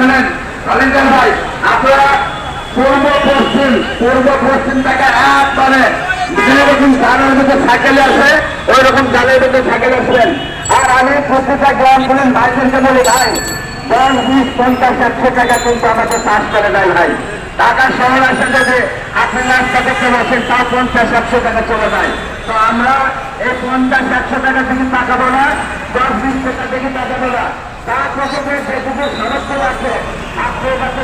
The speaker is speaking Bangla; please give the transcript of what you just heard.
শুনেন কালিন্দার ভাই, আপনারা পূর্ব পশ্চিম পূর্ব পশ্চিম থেকে এক যেরকম জালের মধ্যে সাইকেল আছে ওই রকম জালের মধ্যে সাইকেল আসবেন। আর আমি প্রত্যেকটা গ্রাম বলেন ভাইদেরকে বলি, ভাই, দশ, বিশ, পঞ্চাশ, একশো টাকা করে দেয় ভাই। ঢাকা শহর আসে যদি আপনি রাস্তা করতে বসেন তাও পঞ্চাশ, একশো টাকা চলে যায়। তো আমরা এই পঞ্চাশ একশো টাকা থেকে টাকা না দশ বিশ টাকা থেকে টাকা না। তার প্রথমে যেটুকু সড়ক আছে আপনার কাছে